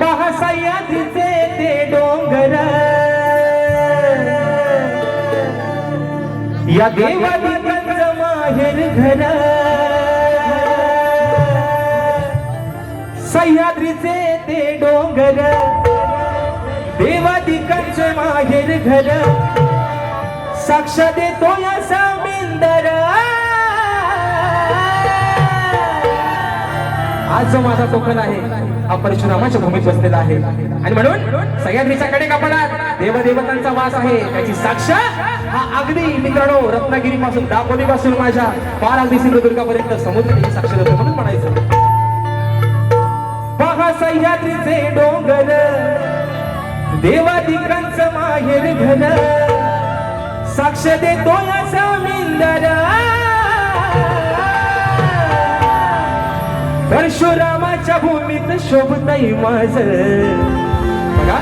पहा सह्याद्रीचे ते डोंगर. या देवादिकांच माहेर घर. सह्याद्रीचे ते डोंगर. देवादिकांचे माहेर घर. साक्ष देतो या सामिंदर. आज जो माझा कोकण आहे. हा परशुरामाच्या भूमीत बसलेला आहे. आणि म्हणून सह्याद्रीच्या कडे कापडात देवदेवतांचा वास आहे. त्याची साक्ष हा अगदी मित्रांनो रत्नागिरी पासून दापोली पासून माझ्या पार अगदी सिंधुदुर्गापर्यंत समुद्र त्याची साक्ष म्हणून म्हणायचं. पहा सह्याद्रीचे डोंगर. देवादिकांचं माहेर घन. साक्ष देतो या समिंदर परशुरामाच्या भूमीत शोभताई माझ. बघा.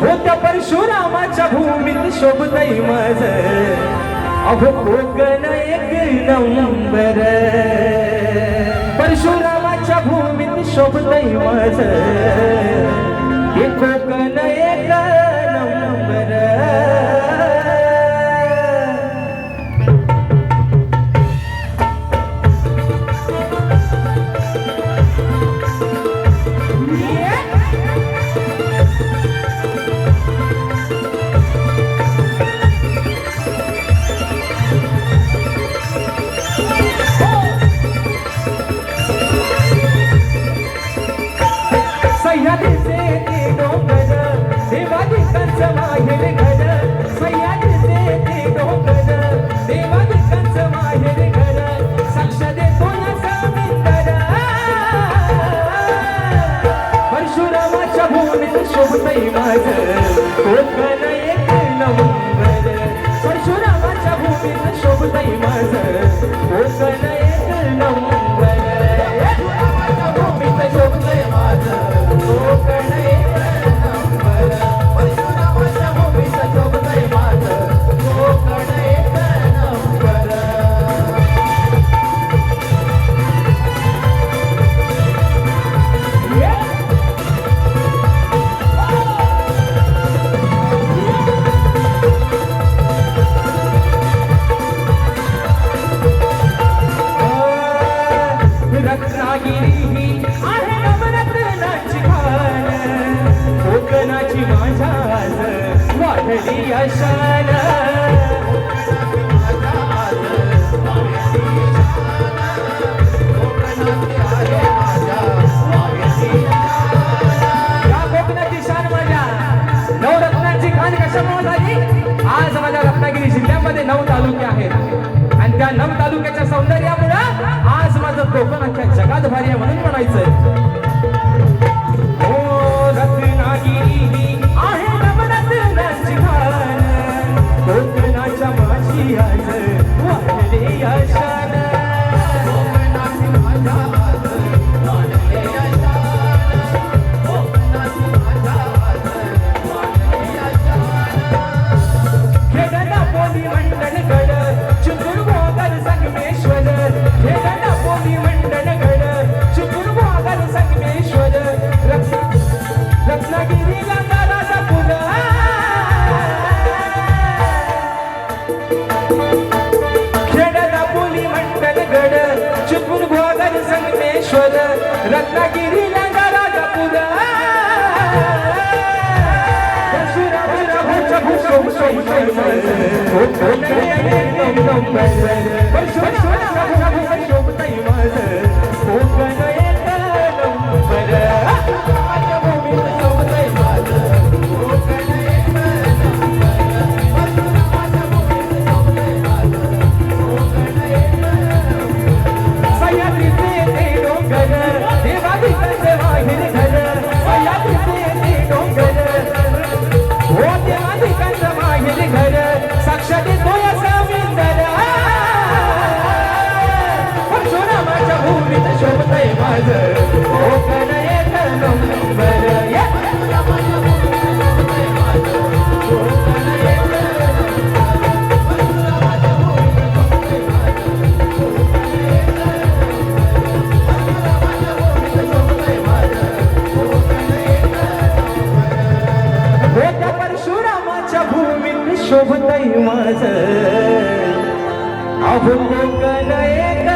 हो त्या परशुरामाच्या भूमीत शोभताई माझ. अहो कोकण एक नंबर परशुरामाच्या भूमीत शोभताई माझ. हे कोकण एक คุไม่มาเจอคุ कोकणाची वाढली अशान या कोकणाची शान माझ्या नवरत्नाची खान कशामुळे झाली आज माझ्या रत्नागिरी जिल्ह्यामध्ये नऊ तालुके आहेत आणि त्या नऊ तालुक्याच्या सौंदर्यामुळं आज माझं कोकण अख्ख्या जगात भारी आहे म्हणून म्हणायचं गड चुकून गोगर संगमेश्वर रत्नागिरीला राजा पुला सह्याद्रीचे हो त्या परशुरामाच्या भूमीत शोभतई माझ. अहो कोकण एक